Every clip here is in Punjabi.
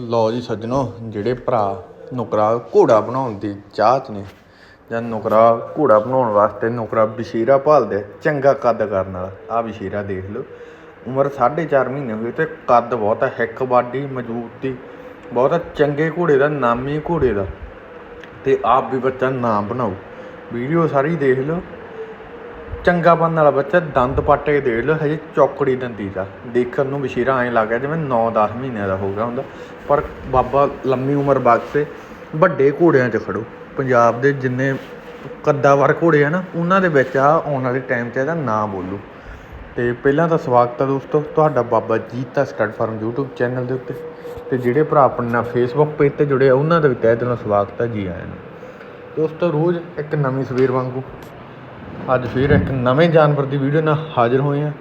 ਲਓ ਜੀ ਸੱਜਣੋ, ਜਿਹੜੇ ਭਰਾ ਨੁਕਰਾ ਘੋੜਾ ਬਣਾਉਣ ਦੀ ਚਾਹ 'ਚ ਨੇ ਜਾਂ ਨੁਕਰਾ ਘੋੜਾ ਬਣਾਉਣ ਵਾਸਤੇ ਨੁਕਰਾ ਬਸ਼ੀਰਾ ਭਾਲਦੇ, ਚੰਗਾ ਕੱਦ ਕਰਨ ਵਾਲਾ ਆ ਬਸ਼ੀਰਾ ਦੇਖ ਲਓ। ਉਮਰ 4.5 ਮਹੀਨੇ ਹੋਏ ਤੇ ਕੱਦ ਬਹੁਤ ਹੈ, ਹਿੱਕ ਬਾਡੀ, ਮਜ਼ਬੂਤੀ, ਬਹੁਤ ਚੰਗੇ ਘੋੜੇ ਦਾ, ਨਾਮੀ ਘੋੜੇ ਦਾ। ਤੇ ਆਪ ਵੀ ਬੱਚਾ ਨਾਮ ਬਣਾਓ। ਵੀਡੀਓ ਸਾਰੀ ਦੇਖ ਲਓ। ਚੰਗਾ ਬਣਨ ਵਾਲਾ ਬੱਚਾ ਦੰਦ ਪੱਟ ਕੇ ਦੇਖ ਲਓ, ਹਜੇ ਚੌਕੜੀ ਦੰਦੀ ਦਾ। ਦੇਖਣ ਨੂੰ ਬਸ਼ੀਰਾ ਐਂ ਲੱਗ ਗਿਆ ਜਿਵੇਂ 9-10 ਮਹੀਨਿਆਂ ਦਾ ਹੋ ਗਿਆ ਹੁੰਦਾ। ਪਰ ਬਾਬਾ ਲੰਮੀ ਉਮਰ ਬਖਸ਼ੇ ਵੱਡੇ ਘੋੜਿਆਂ 'ਚ ਖੜੋ। ਪੰਜਾਬ ਦੇ ਜਿੰਨੇ ਕੱਦਾਵਰ ਘੋੜੇ ਆ ਨਾ, ਉਹਨਾਂ ਦੇ ਵਿੱਚ ਆ ਆਉਣ ਵਾਲੇ ਟਾਈਮ 'ਚ ਇਹਦਾ ਨਾਂ ਬੋਲੂ। ਤੇ ਪਹਿਲਾਂ ਤਾਂ ਸਵਾਗਤ ਹੈ ਦੋਸਤੋ, ਤੁਹਾਡਾ Baba Jeeta stud farm YouTube channel ਦੇ ਉੱਤੇ। ਤੇ ਜਿਹੜੇ ਭਰਾ ਆਪਣੇ ਨਾਲ Facebook ਪੇਜ ਤੇ ਜੁੜੇ ਆ, ਉਹਨਾਂ ਦਾ ਵੀ ਤਹਿ ਦਿਲੋਂ ਸਵਾਗਤ ਹੈ ਜੀ ਆਇਆਂ ਨੂੰ। ਦੋਸਤੋ, ਰੋਜ਼ ਇੱਕ ਨਵੀਂ ਸਵੇਰ ਵਾਂਗੂ ਅੱਜ ਫਿਰ ਇੱਕ ਨਵੇਂ ਜਾਨਵਰ ਦੀ ਵੀਡੀਓ ਨਾਲ ਹਾਜ਼ਰ ਹੋਏ ਹਾਂ।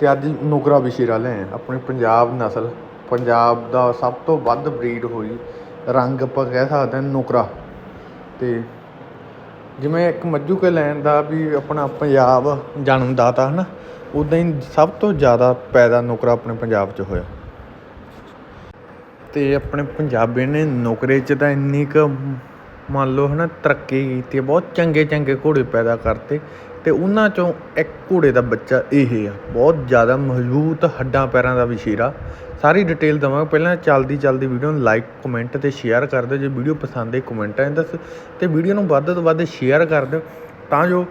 ਤੇ ਅੱਜ ਨੁਕਰਾ ਵਿਸ਼ੇਰਾ ਲੈ ਆਏ ਆਪਣੇ ਪੰਜਾਬ ਨਸਲ, ਪੰਜਾਬ ਦਾ ਸਭ ਤੋਂ ਵੱਧ ਬਰੀਡ ਹੋਈ ਰੰਗ ਆਪਾਂ ਕਹਿ ਸਕਦੇ ਹਾਂ ਨੁਕਰਾ। ਤੇ ਜਿਵੇਂ ਇੱਕ ਮੱਝੂ ਕੇ ਲੈਣ ਦਾ ਵੀ ਆਪਣਾ ਪੰਜਾਬ ਜਨਮਦਾਤਾ ਹਨਾ ਉਦਾਂ ਹੀ ਸਭ ਤੋਂ ਜ਼ਿਆਦਾ ਪੈਦਾ ਨੁਕਰਾ ਆਪਣੇ ਪੰਜਾਬ 'ਚ ਹੋਇਆ। ਤੇ ਆਪਣੇ ਪੰਜਾਬੀ ਨੇ ਨੌਕਰੇ 'ਚ ਤਾਂ ਇੰਨੀ ਕੁ ਮੰਨ ਲਓ ਹੈ ਨਾ ਤਰੱਕੀ ਕੀਤੀ ਹੈ, ਬਹੁਤ ਚੰਗੇ ਚੰਗੇ ਘੋੜੇ ਪੈਦਾ ਕਰਤੇ ਅਤੇ ਉਹਨਾਂ ਚੋਂ ਇੱਕ ਘੋੜੇ ਦਾ ਬੱਚਾ ਇਹ ਆ, ਬਹੁਤ ਜ਼ਿਆਦਾ ਮਜ਼ਬੂਤ ਹੱਡਾਂ ਪੈਰਾਂ ਦਾ ਵਿਸ਼ੇਰਾ। ਸਾਰੀ ਡਿਟੇਲ ਦਵਾਂਗਾ, ਪਹਿਲਾਂ ਚੱਲਦੀ ਚੱਲਦੀ ਵੀਡੀਓ ਨੂੰ ਲਾਈਕ ਕਮੈਂਟ ਅਤੇ ਸ਼ੇਅਰ ਕਰ ਦਿਓ, ਜੇ ਵੀਡੀਓ ਪਸੰਦ ਹੈ ਕਮੈਂਟਾਂ 'ਚ ਦੱਸ ਤੇ ਵੀਡੀਓ ਨੂੰ ਵੱਧ ਤੋਂ ਵੱਧ ਸ਼ੇਅਰ ਕਰ ਦਿਓ, ਤਾਂ ਜੋ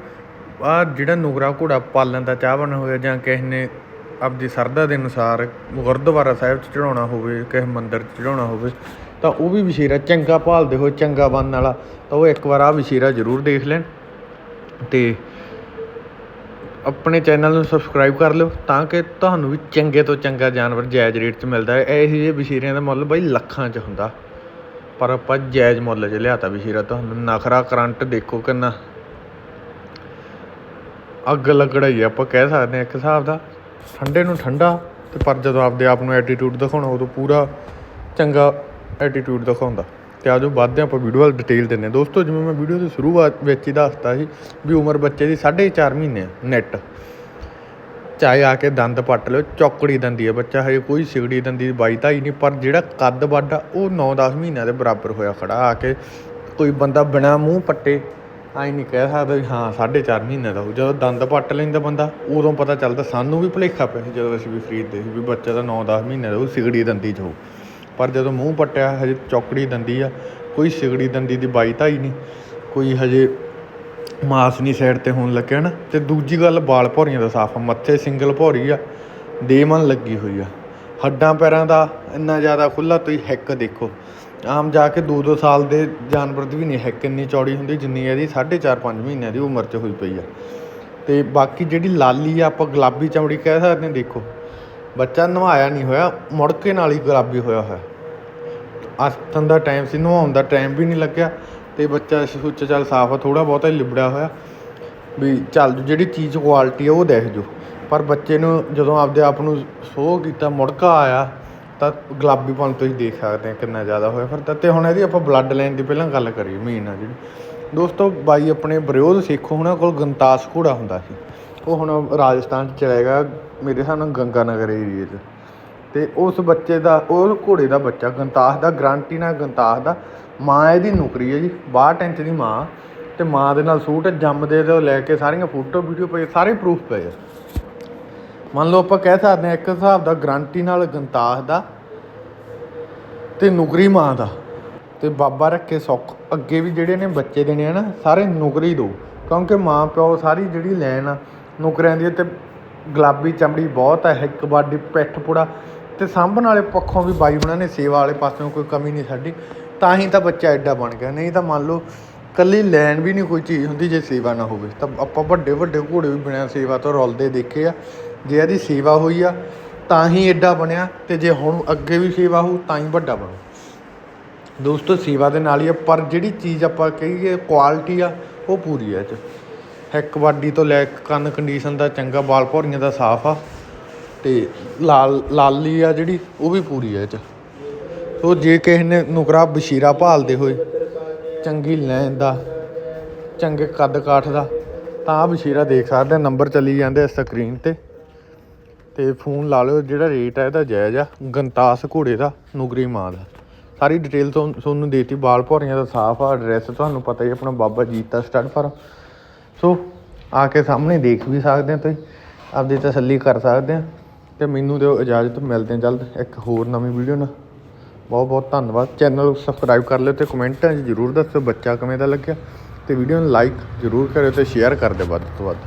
ਆ ਜਿਹੜਾ ਨੁਗਰਾ ਘੋੜਾ ਪਾਲਣ ਦਾ ਚਾਹਵਨ ਹੋਇਆ ਜਾਂ ਕਿਸੇ ਨੇ ਆਪਦੀ ਸਰਦਾ ਦੇ ਅਨੁਸਾਰ ਗੁਰਦੁਆਰਾ ਸਾਹਿਬ 'ਚ ਚੜਾਉਣਾ ਹੋਵੇ, ਕਿਸੇ ਮੰਦਿਰ 'ਚ ਚੜਾਉਣਾ ਹੋਵੇ ਤਾਂ ਉਹ ਵੀ ਵਿਸ਼ੇਰਾ ਚੰਗਾ ਭਾਲਦੇ ਹੋਏ ਚੰਗਾ ਬਣਨ ਵਾਲਾ, ਤਾਂ ਉਹ ਇੱਕ ਵਾਰ ਆ ਵਿਸ਼ੇਰਾ ਜ਼ਰੂਰ ਦੇਖ ਲੈਣ ਤੇ ਆਪਣੇ ਚੈਨਲ ਨੂੰ ਸਬਸਕ੍ਰਾਈਬ ਕਰ ਲਿਓ ਤਾਂ ਕਿ ਤੁਹਾਨੂੰ ਵੀ ਚੰਗੇ ਤੋਂ ਚੰਗਾ ਜਾਨਵਰ ਜਾਇਜ਼ ਰੇਟ 'ਚ ਮਿਲਦਾ ਹੈ ਇਹੋ ਜਿਹੇ ਵਿਸ਼ੇਰਿਆਂ ਦਾ ਮੁੱਲ ਬਾਈ ਲੱਖਾਂ 'ਚ ਹੁੰਦਾ। ਪਰ ਆਪਾਂ ਜਾਇਜ਼ ਮੁੱਲ 'ਚ ਲਿਆਤਾ ਵਿਸ਼ੇਰਾ ਤੁਹਾਨੂੰ। ਨਖਰਾ, ਕਰੰਟ ਦੇਖੋ ਕਿੰਨਾ। ਅੱਗ ਲੱਗੜਾ ਹੀ ਆਪਾਂ ਕਹਿ ਸਕਦੇ ਹਾਂ ਇੱਕ ਹਿਸਾਬ ਦਾ। ਠੰਡੇ ਨੂੰ ਠੰਡਾ ਤੇ ਪਰ ਜਦੋਂ ਆਪਦੇ ਆਪ ਨੂੰ ਐਟੀਟਿਊਡ ਦਿਖਾਉਣਾ, ਉਦੋਂ ਪੂਰਾ ਚੰਗਾ ਐਟੀਟਿਊਡ ਦਿਖਾਉਂਦਾ। ਤੇ ਆਜੋ ਵੱਧਦੇ ਹਾਂ ਆਪਾਂ ਵੀਡੀਓ ਵੱਲ ਡਿਟੇਲ ਦਿੰਦੇ ਹਾਂ। ਦੋਸਤੋ, ਜਿਵੇਂ ਮੈਂ ਵੀਡੀਓ ਦੀ ਸ਼ੁਰੂਆਤ ਵਿੱਚ ਹੀ ਦੱਸਤਾ ਸੀ ਵੀ ਉਮਰ ਬੱਚੇ ਦੀ 4.5 ਮਹੀਨੇ ਨੈਟ ਚਾਹੇ ਆ ਕੇ ਦੰਦ ਪੱਟ ਲਿਓ, ਚੌਕੜੀ ਦੰਦੀ ਹੈ ਬੱਚਾ, ਹਜੇ ਕੋਈ ਸਿਗੜੀ ਦੰਦੀ ਬਾਈ ਤਾਂ ਹੀ ਨਹੀਂ, ਪਰ ਜਿਹੜਾ ਕੱਦ ਵੱਡ ਆ ਉਹ 9-10 ਮਹੀਨਿਆਂ ਦੇ ਬਰਾਬਰ ਹੋਇਆ ਖੜਾ ਆ ਕੇ ਕੋਈ ਬੰਦਾ ਬਿਨਾ ਮੂੰਹ ਪੱਟੇ ਆਈ ਨਹੀਂ ਕਹਿ ਸਕਦਾ ਵੀ ਹਾਂ 4.5 ਮਹੀਨੇ ਦਾ ਹੋ ਜਦੋਂ ਦੰਦ ਪੱਟ ਲੈਂਦਾ ਬੰਦਾ, ਉਦੋਂ ਪਤਾ ਚੱਲਦਾ ਸਾਨੂੰ ਵੀ ਭੁਲੇਖਾ ਪਿਆ ਸੀ ਜਦੋਂ ਅਸੀਂ ਵੀ ਖਰੀਦਦੇ ਸੀ ਵੀ ਬੱਚਾ ਤਾਂ 9-10 ਮਹੀਨੇ ਦਾ ਉਹ ਸਿਗੜੀ ਦੰਦੀ ਚ ਹੋਊ। ਪਰ ਜਦੋਂ ਮੂੰਹ ਪੱਟਿਆ, ਹਜੇ ਚੌਕੜੀ ਦੰਦੀ ਆ, ਕੋਈ ਸਿਗੜੀ ਦੰਦੀ ਦੀ ਬਾਈ ਧਾਈ ਨਹੀਂ। ਕੋਈ ਹਜੇ ਮਾਸ ਨਹੀਂ ਸਾਈਡ ਤੇ ਹੋਣ ਲੱਗਿਆ ਨਾ। ਤੇ ਦੂਜੀ ਗੱਲ, ਵਾਲ ਭੌਰੀਆਂ ਦਾ ਸਾਫ਼ ਆ, ਮੱਥੇ ਸਿੰਗਲ ਭੌਰੀ ਆ ਦੇਮਨ ਲੱਗੀ ਹੋਈ ਆ। ਹੱਡਾਂ ਪੈਰਾਂ ਦਾ ਇੰਨਾ ਜ਼ਿਆਦਾ ਖੁੱਲਾ ਤੁਸੀਂ ਹਿੱਕ ਦੇਖੋ। ਆਮ ਜਾ ਕੇ 2-2 ਸਾਲ ਦੇ ਜਾਨਵਰ ਦੀ ਵੀ ਨਹੀਂ ਹਿੱਕ, ਇੰਨੀ ਚੌੜੀ ਹੁੰਦੀ ਜਿੰਨੀ ਇਹਦੀ 4.5 ਮਹੀਨਿਆਂ ਦੀ ਉਮਰ 'ਚ ਹੋਈ ਪਈ ਆ। ਤੇ ਬਾਕੀ ਜਿਹੜੀ ਲਾਲੀ ਆ, ਆਪਾਂ ਗੁਲਾਬੀ ਚਮੜੀ ਕਹਿ ਸਕਦੇ ਹਾਂ, ਦੇਖੋ। ਬੱਚਾ ਨਵਾਇਆ ਨਹੀਂ ਹੋਇਆ ਮੁੜ ਕੇ ਨਾਲ ਹੀ ਗੁਲਾਬੀ ਹੋਇਆ ਹੋਇਆ। ਆਸਤਨ ਦਾ ਟਾਈਮ ਸੀ, ਨਹਾਉਣ ਦਾ ਟਾਈਮ ਵੀ ਨਹੀਂ ਲੱਗਿਆ ਅਤੇ ਬੱਚਾ ਸੁੱਚ ਚੱਲ ਸਾਫ਼ ਆ ਥੋੜਾ ਬਹੁਤਾ ਹੀ ਲਿਬੜਿਆ ਹੋਇਆ। ਵੀ ਚੱਲ ਜਿਹੜੀ ਚੀਜ਼ ਕੁਆਲਿਟੀ ਆ ਉਹ ਦੇਖ ਜੋ। ਪਰ ਬੱਚੇ ਨੂੰ ਜਦੋਂ ਆਪਦੇ ਆਪ ਨੂੰ ਸੋਹ ਕੀਤਾ, ਮੁੜਕਾ ਆਇਆ, ਤਾਂ ਗੁਲਾਬੀਪਣ ਤੁਸੀਂ ਦੇਖ ਸਕਦੇ ਆ ਕਿੰਨਾ ਜ਼ਿਆਦਾ ਹੋਇਆ ਫਿਰ ਤਾਂ ਤੇ ਹੁਣ ਇਹਦੀ ਆਪਾਂ ਬਲੱਡ ਲਾਈਨ ਦੀ ਪਹਿਲਾਂ ਗੱਲ ਕਰੀਏ ਮੇਨ ਆ ਜਿਹੜੀ। ਦੋਸਤੋ, ਬਾਈ ਆਪਣੇ ਬਰਿਓਧ ਸੇਖੋ ਉਹਨਾਂ ਕੋਲ ਗੰਤਾਸ ਘੋੜਾ ਹੁੰਦਾ ਸੀ। ਉਹ ਹੁਣ ਰਾਜਸਥਾਨ ਚ ਚਲੇਗਾ ਮੇਰੇ ਹਿਸਾਬ ਨਾਲ ਗੰਗਾ ਨਗਰ ਏਰੀਏ 'ਚ। ਤੇ ਉਸ ਬੱਚੇ ਦਾ, ਉਹ ਘੋੜੇ ਦਾ ਬੱਚਾ ਗੰਤਾਸ ਦਾ, ਗਰੰਟੀ ਨਾਲ ਗੰਤਾਸ ਦਾ, ਮਾਂ ਇਹਦੀ ਨੌਕਰੀ ਹੈ ਜੀ 62 ਇੰਚ ਦੀ ਮਾਂ, ਤੇ ਮਾਂ ਦੇ ਨਾਲ ਸੂਟ ਜੰਮਦੇ ਤੋਂ ਲੈ ਕੇ ਸਾਰੀਆਂ ਫੋਟੋ, ਵੀਡੀਓ ਪਏ, ਸਾਰੇ ਪ੍ਰੂਫ ਪਏ ਆ। ਮੰਨ ਲਓ ਆਪਾਂ ਕਹਿ ਸਕਦੇ ਹਾਂ ਇੱਕ ਹਿਸਾਬ ਦਾ ਗਰੰਟੀ ਨਾਲ ਗੰਤਾਸ ਦਾ ਤੇ ਨੌਕਰੀ ਮਾਂ ਦਾ। ਤੇ ਬਾਬਾ ਰੱਖੇ ਸੁੱਖ, ਅੱਗੇ ਵੀ ਜਿਹੜੇ ਨੇ ਬੱਚੇ ਦੇਣੇ ਆ ਨਾ, ਸਾਰੇ ਨੌਕਰੀ ਦੋ, ਕਿਉਂਕਿ ਮਾਂ ਪਿਓ ਸਾਰੀ ਜਿਹੜੀ ਲੈਣ ਆ, ਨੁਕਰਿਆਂ ਦੀ ਤੇ ਗੁਲਾਬੀ ਚਮੜੀ ਬਹੁਤ ਹੈ ਇੱਕ ਬਾਡੀ ਪਿੱਠ ਪੂੜਾ ਤੇ ਸਾਂਭਣ ਵਾਲੇ ਪੱਖੋਂ ਵੀ ਬਾਈ ਉਹਨਾਂ ਨੇ ਸੇਵਾ ਵਾਲੇ ਪਾਸਿਓਂ ਕੋਈ ਕਮੀ ਨਹੀਂ ਸਾਡੀ, ਤਾਂ ਹੀ ਤਾਂ ਬੱਚਾ ਐਡਾ ਬਣ ਗਿਆ। ਨਹੀਂ ਤਾਂ ਮੰਨ ਲਓ ਕੱਲੀ ਲੈਣ ਵੀ ਨਹੀਂ ਕੋਈ ਚੀਜ਼ ਹੁੰਦੀ ਜੇ ਸੇਵਾ ਨਾ ਹੋਵੇ। ਤਾਂ ਆਪਾਂ ਵੱਡੇ ਵੱਡੇ ਘੋੜੇ ਵੀ ਬਿਨਾਂ ਸੇਵਾ ਤੋਂ ਰੁਲਦੇ ਦੇਖੇ ਆ, ਜੇ ਇਹਦੀ ਸੇਵਾ ਹੋਈ ਆ, ਤਾਂ ਹੀ ਐਡਾ ਬਣਿਆ ਤੇ ਜੇ ਹੁਣ ਅੱਗੇ ਵੀ ਸੇਵਾ ਹੋਊ, ਤਾਂ ਹੀ ਵੱਡਾ ਬਣੂ। ਦੋਸਤੋ, ਸੇਵਾ ਦੇ ਨਾਲ ਹੀ ਆ, ਪਰ ਜਿਹੜੀ ਚੀਜ਼ ਆਪਾਂ ਕਹੀਏ ਕੁਆਲਿਟੀ ਆ, ਉਹ ਪੂਰੀ ਆ ਇਹ 'ਚ। ਹਿੱਕ ਵਾਡੀ ਤੋਂ ਲੈ ਕੇ ਕੰਨ ਕੰਡੀਸ਼ਨ ਦਾ ਚੰਗਾ ਵਾਲ ਭੌਰੀਆਂ ਦਾ ਸਾਫ਼ ਆ। ਤੇ ਲਾਲ ਲਾਲੀ ਆ ਜਿਹੜੀ ਉਹ ਵੀ ਪੂਰੀ ਆ ਇਹ 'ਚ। ਸੋ ਜੇ ਕਿਸੇ ਨੇ ਨੁਕਰਾ ਬਸ਼ੀਰਾ ਭਾਲਦੇ ਹੋਏ ਚੰਗੀ ਲੈਣ ਦਾ ਚੰਗੇ ਕੱਦ ਕਾਠ ਦਾ ਤਾਂ ਬਸ਼ੀਰਾ ਦੇਖ ਸਕਦੇ ਆ, ਨੰਬਰ ਚੱਲੀ ਜਾਂਦੇ ਸਕਰੀਨ ਤੇ। ਤੇ ਫੋਨ ਲਾ ਲਿਓ ਜਿਹੜਾ ਰੇਟ ਹੈ ਇਹਦਾ ਜਾਇਜ਼ ਆ ਗੰਤਾਸ ਘੋੜੇ ਦਾ ਨੁਗਰੀ ਮਾਂ ਦਾ। ਸਾਰੀ ਡਿਟੇਲ ਤੁਹਾਨੂੰ ਦੇਤੀ ਬਾਲ ਭੌਰੀਆਂ ਦਾ ਸਾਫ਼ ਆ ਐਡਰੈਸ ਤੁਹਾਨੂੰ ਪਤਾ ਹੀ ਆਪਣਾ Baba Jeeta stud farm so ਆ ਕੇ ਸਾਹਮਣੇ ਦੇਖ ਵੀ ਸਕਦੇ ਆ ਤੁਸੀਂ ਆਪਦੀ ਤਸੱਲੀ ਕਰ ਸਕਦੇ ਆ। ਅਤੇ ਮੈਨੂੰ ਦਿਓ ਇਜਾਜ਼ਤ, ਮਿਲਦੇ ਹਾਂ ਜਲਦ ਇੱਕ ਹੋਰ ਨਵੀਂ ਵੀਡੀਓ ਨਾਲ। ਬਹੁਤ ਬਹੁਤ ਧੰਨਵਾਦ। ਚੈਨਲ ਨੂੰ ਸਬਸਕ੍ਰਾਈਬ ਕਰ ਲਿਓ ਅਤੇ ਕਮੈਂਟਾਂ 'ਚ ਜਰੂਰ ਦੱਸਿਓ ਬੱਚਾ ਕਿਵੇਂ ਦਾ ਲੱਗਿਆ। ਅਤੇ ਵੀਡੀਓ ਨੂੰ ਲਾਈਕ ਜਰੂਰ ਕਰਿਓ ਅਤੇ ਸ਼ੇਅਰ ਕਰ ਦਿਓ ਵੱਧ ਤੋਂ ਵੱਧ।